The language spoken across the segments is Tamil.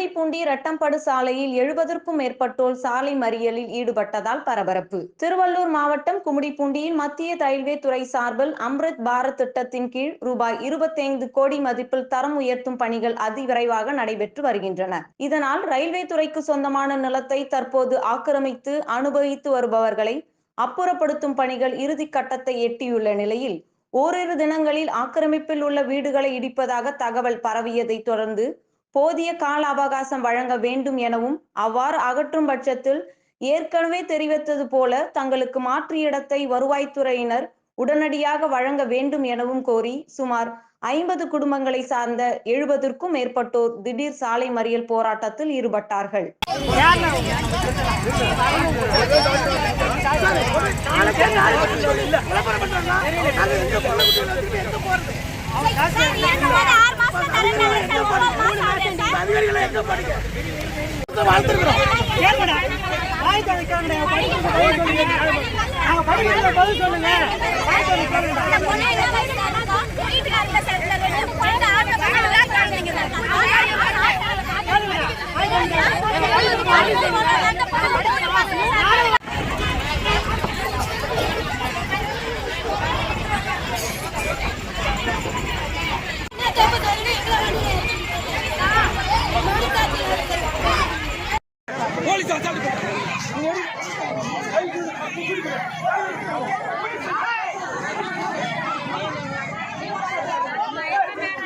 ரட்டம்படு சாலையில் எழுபதற்கும் மேற்பட்டோர் சாலை மறியலில் ஈடுபட்டதால் பரபரப்பு. திருவள்ளூர் மாவட்டம் கும்மிடிப்பூண்டியில் மத்திய ரயில்வே துறை சார்பில் அம்ரித் பாரத் திட்டத்தின் கீழ் ரூபாய் இருபத்தைந்து கோடி மதிப்பில் தரம் உயர்த்தும் பணிகள் அதிவிரைவாக நடைபெற்று வருகின்றன. இதனால் ரயில்வே துறைக்கு சொந்தமான நிலத்தை தற்போது ஆக்கிரமித்து அனுபவித்து வருபவர்களை அப்புறப்படுத்தும் பணிகள் இறுதி கட்டத்தை எட்டியுள்ள நிலையில் ஓரிரு தினங்களில் ஆக்கிரமிப்பில் உள்ள வீடுகளை இடிப்பதாக தகவல் பரவியதைத் தொடர்ந்து போதிய கால அவகாசம் வழங்க வேண்டும் எனவும் அவ்வாறு அகற்றும் பட்சத்தில் ஏற்கனவே தெரிவித்தது போல தங்களுக்கு மாற்று இடத்தை வருவாய்த்துறையினர் உடனடியாக வழங்க வேண்டும் எனவும் கோரி சுமார் ஐம்பது குடும்பங்களை சார்ந்த எழுபதற்கும் மேற்பட்டோர் திடீர் சாலை மறியல் போராட்டத்தில் ஈடுபட்டார்கள். சார். இந்த பொண்ணு என்ன 家家里边，我们还有就是他部队的。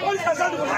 我想上你们来。